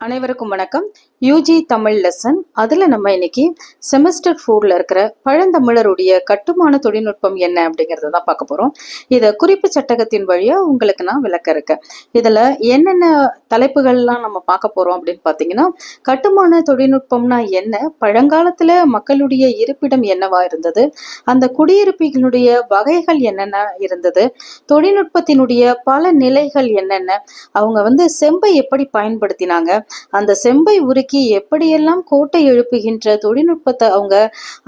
அனைவருக்கும் வணக்கம். UG Tamil lesson அதில் நம்ம இன்னைக்கு செமஸ்டர் ஃபோரில் இருக்கிற பழந்தமிழருடைய கட்டுமான தொழில்நுட்பம் என்ன அப்படிங்கிறத தான் பார்க்க போகிறோம் இதை குறிப்பு சட்டகத்தின் வழியாக உங்களுக்கு நான் விளக்க இருக்கேன். இதில் என்னென்ன தலைப்புகள்லாம் நம்ம பார்க்க போகிறோம் அப்படின்னு பார்த்தீங்கன்னா கட்டுமான தொழில்நுட்பம்னா என்ன பழங்காலத்தில் மக்களுடைய இருப்பிடம் என்னவா இருந்தது அந்த குடியிருப்புகளுடைய வகைகள் என்னென்ன இருந்தது தொழில்நுட்பத்தினுடைய பல நிலைகள் என்னென்ன அவங்க வந்து செம்பை எப்படி பயன்படுத்தினாங்க அந்த செம்பை உருக்கி எப்படியெல்லாம் கோட்டை எழுப்புகின்ற தொழில்நுட்பத்தை அவங்க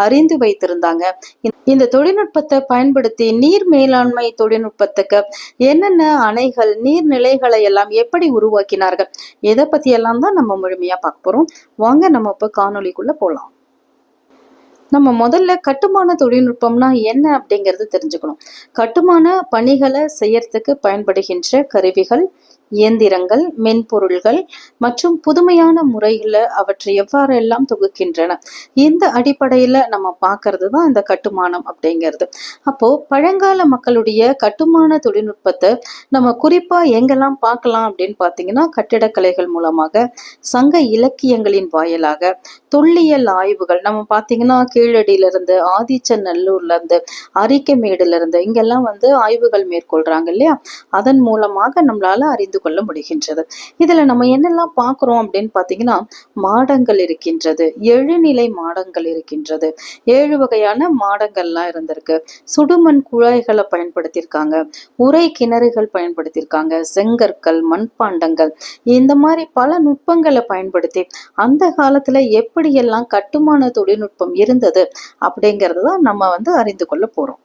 அறிந்து வைத்திருந்தாங்க. இந்த தொழில்நுட்பத்தை பயன்படுத்தி நீர் மேலாண்மை தொழில்நுட்பத்துக்கு என்னென்ன அணைகள் நீர்நிலைகளை எல்லாம் எப்படி உருவாக்கினார்கள் இதை பத்தி எல்லாம் தான் நம்ம முழுமையா பார்க்க போறோம். வாங்க நம்ம இப்ப காணொலிக்குள்ள போலாம். நம்ம முதல்ல கட்டுமான தொழில்நுட்பம்னா என்ன அப்படிங்கிறது தெரிஞ்சுக்கணும். கட்டுமான பணிகளை செய்யறதுக்கு பயன்படுகின்ற கருவிகள் இயந்திரங்கள் மென்பொருள்கள் மற்றும் புதுமையான முறைகளில் அவற்றை எவ்வாறெல்லாம் தொகுக்கின்றன. இந்த அடிப்படையில் நம்ம பார்க்கறது தான் இந்த கட்டுமானம் அப்படிங்கிறது. அப்போ பழங்கால மக்களுடைய கட்டுமான தொழில்நுட்பத்தை நம்ம குறிப்பாக எங்கெல்லாம் பார்க்கலாம் அப்படின்னு பார்த்தீங்கன்னா கட்டிடக்கலைகள் மூலமாக சங்க இலக்கியங்களின் வாயிலாக தொல்லியல் ஆய்வுகள். நம்ம பார்த்தீங்கன்னா கீழடியிலிருந்து ஆதிச்சநல்லூர்ல இருந்து அரிக்கமேடுல இருந்து இங்கெல்லாம் வந்து ஆய்வுகள் மேற்கொள்றாங்க இல்லையா? அதன் மூலமாக நம்மளால அறிந்து கொள்ள முடிகின்றது. இதுல நம்ம என்னெல்லாம் பார்க்குறோம் அப்படின்னு பார்த்தீங்கன்னா மாடங்கள் இருக்கின்றது எழுநிலை மாடங்கள் இருக்கின்றது. ஏழு வகையான மாடங்கள்லாம் இருந்திருக்கு. சுடுமண் குழாய்களை பயன்படுத்தியிருக்காங்க உரை கிணறுகள் பயன்படுத்தியிருக்காங்க செங்கற்கள் மண்பாண்டங்கள். இந்த மாதிரி பல நுட்பங்களை பயன்படுத்தி அந்த காலத்துல எப்படியெல்லாம் கட்டுமான தொழில்நுட்பம் இருந்தது அப்படிங்கிறது தான் நம்ம வந்து அறிந்து கொள்ள போறோம்.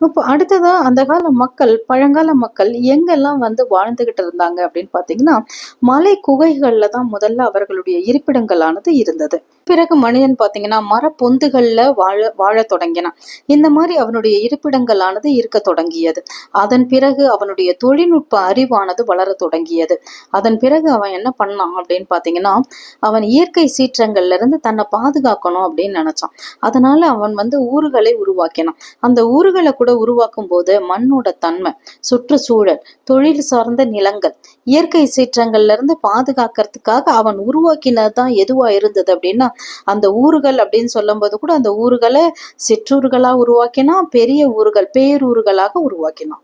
இப்போ அடுத்ததா அந்த கால மக்கள் பழங்கால மக்கள் எங்கெல்லாம் வந்து வாழ்ந்துகிட்டு இருந்தாங்க அப்படின்னு பாத்தீங்கன்னா மலை குகைகள்ல தான் முதல்ல அவர்களுடைய இருப்பிடங்களானது இருந்தது. பிறகு மனிதன் பாத்தீங்கன்னா மரப்பொந்துகளில் வாழ வாழ தொடங்கினான். இந்த மாதிரி அவனுடைய இருப்பிடங்களானது இருக்க தொடங்கியது. அதன் பிறகு அவனுடைய தொழில்நுட்ப அறிவானது வளர தொடங்கியது. அதன் பிறகு அவன் என்ன பண்ணான் அப்படின்னு பாத்தீங்கன்னா அவன் இயற்கை சீற்றங்கள்ல இருந்து தன்னை பாதுகாக்கணும் அப்படின்னு நினைச்சான். அதனால அவன் வந்து ஊர்களை உருவாக்கினான். அந்த ஊர்களை கூட உருவாக்கும் போது மண்ணோட தன்மை சுற்றுச்சூழல் தொழில் சார்ந்த நிலங்கள் இயற்கை சீற்றங்கள்ல இருந்து பாதுகாக்கிறதுக்காக அவன் உருவாக்கினதுதான் எதுவா இருந்தது அப்படின்னா அந்த ஊர்கள் அப்படின்னு சொல்லும்போது கூட அந்த ஊர்களை சிற்றூர்களா உருவாக்கினா பெரிய ஊர்கள் பேரூர்களாக உருவாக்கினான்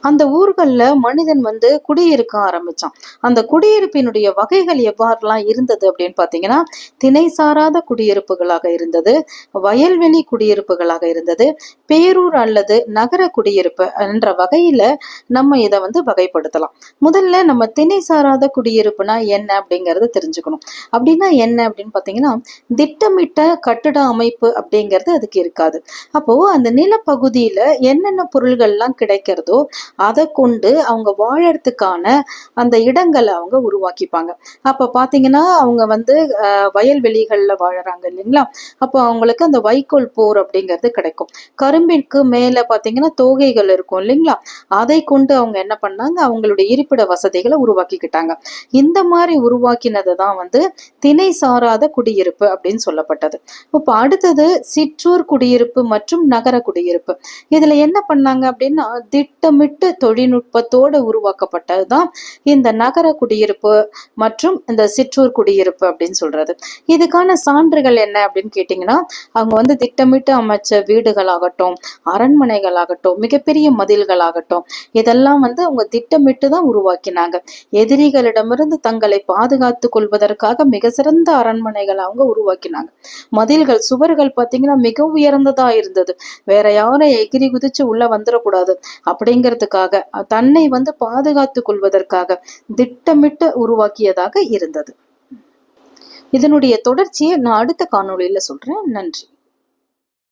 அந்த ஊர்கள்ல மனிதன் வந்து குடியிருக்க ஆரம்பிச்சான். அந்த குடியிருப்பினுடைய வகைகள் எவ்வாறுலாம் இருந்தது அப்படின்னு பாத்தீங்கன்னா திணை சாராத குடியிருப்புகளாக இருந்தது வயல்வெளி குடியிருப்புகளாக இருந்தது பேரூர் அல்லது நகர குடியிருப்பு என்ற வகையில் நம்ம இதை வந்து வகைப்படுத்தலாம். முதல்ல நம்ம திணை சாராத குடியிருப்புனா என்ன அப்படிங்கறது தெரிஞ்சுக்கணும். அப்படின்னா என்ன அப்படின்னு பாத்தீங்கன்னா திட்டமிட்ட கட்டிட அமைப்பு அப்படிங்கிறது அதுக்கு இருக்காது. அப்போ அந்த நிலப்பகுதியில என்னென்ன பொருள்கள்லாம் கிடைக்கிறதோ அதை கொண்டு அவங்க வாழறதுக்கான அந்த இடங்களை அவங்க உருவாக்கிப்பாங்க. அப்போ பார்த்தீங்கன்னா அவங்க வந்து வயல்வெளிகளில் வாழறாங்க இல்லைங்களா? அப்போ அவங்களுக்கு அந்த வைக்கோல் போர் அப்படிங்கிறது கிடைக்கும். கரும்பிற்கு மேலே பார்த்தீங்கன்னா தோகைகள் இருக்கும் இல்லைங்களா? அதை கொண்டு அவங்க என்ன பண்ணாங்க? அவங்களுடைய இருப்பிட வசதிகளை உருவாக்கிக்கிட்டாங்க. இந்த மாதிரி உருவாக்கினது தான் வந்து திணை சாராத குடியிருப்பு அப்படின்னு சொல்லப்பட்டது. இப்போ அடுத்தது சிற்றூர் குடியிருப்பு மற்றும் நகர குடியிருப்பு. இதுல என்ன பண்ணாங்க அப்படின்னா திட்டமிட்டு தொழில்நுட்பத்தோடு உருவாக்கப்பட்டது தான் இந்த நகர குடியிருப்பு மற்றும் இந்த சிற்றூர் குடியிருப்பு அப்படின்னு சொல்றது. இதுக்கான சான்றுகள் என்ன அப்படின்னு கேட்டிங்கன்னா அவங்க வந்து திட்டமிட்டு அமைச்ச வீடுகளாகட்டும் அரண்மனைகளாகட்டும் மிகப்பெரிய மதில்களாகட்டும் இதெல்லாம் வந்து அவங்க திட்டமிட்டு தான் உருவாக்கினாங்க. எதிரிகளிடமிருந்து தங்களை பாதுகாத்து கொள்வதற்காக மிக சிறந்த அரண்மனைகளை அவங்க உருவாக்கினாங்க. மதில்கள் சுவர்கள் பார்த்தீங்கன்னா மிக உயர்ந்ததா இருந்தது. வேற யாரும் எகிரி குதிச்சு உள்ள வந்துடக்கூடாது அப்படிங்கிறதுக்காக தன்னை வந்து பாதுகாத்து கொள்வதற்காக திட்டமிட்டு உருவாக்கியதாக இருந்தது. இதனுடைய தொடர்ச்சியை நான் அடுத்த காணொளியில சொல்றேன். நன்றி.